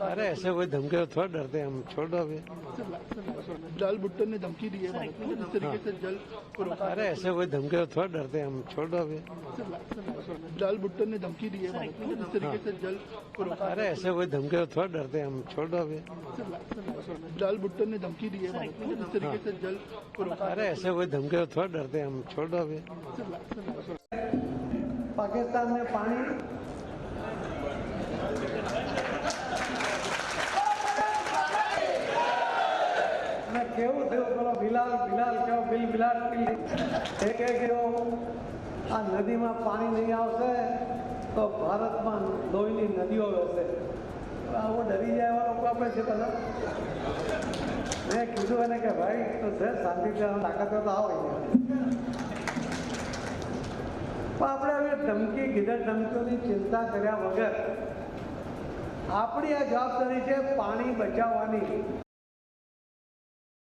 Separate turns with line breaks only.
अरे ऐसे कोई धमके तो थोड़ा डरते हम छोड़ दो
लाल भुट्टो ने धमकी दी है हाँ। जल
अरे ऐसे कोई धमके तो थोड़ा डरते हम छोड़ दो
लाल भुट्टो ने धमकी दी है जल हाँ।
अरे ऐसे कोई धमके तो थोड़ा डरते हम छोड़ दो
लाल भुट्टो ने धमकी दी है जल
अरे ऐसे कोई धमके थोड़ा डरते हम छोड़ दो पाकिस्तान
में पानी અને કેવું થયું? પેલો બિલાલ બિલાલ કેવો બિલ, બિલાલ એ કહે આ નદીમાં પાણી નહીં આવશે તો ભારતમાં લોહીની નદીઓ વહેશે. આવો ડરી જાય એવા લોકો આપણે છે બધા. મેં કીધું એને કે, ભાઈ, તો છે શાંતિ તાકાત તો આવો પણ આપણે હવે ધમકી, ગીધર ધમકીઓની ચિંતા કર્યા વગર આપણી આ જવાબદારી છે પાણી બચાવવાની.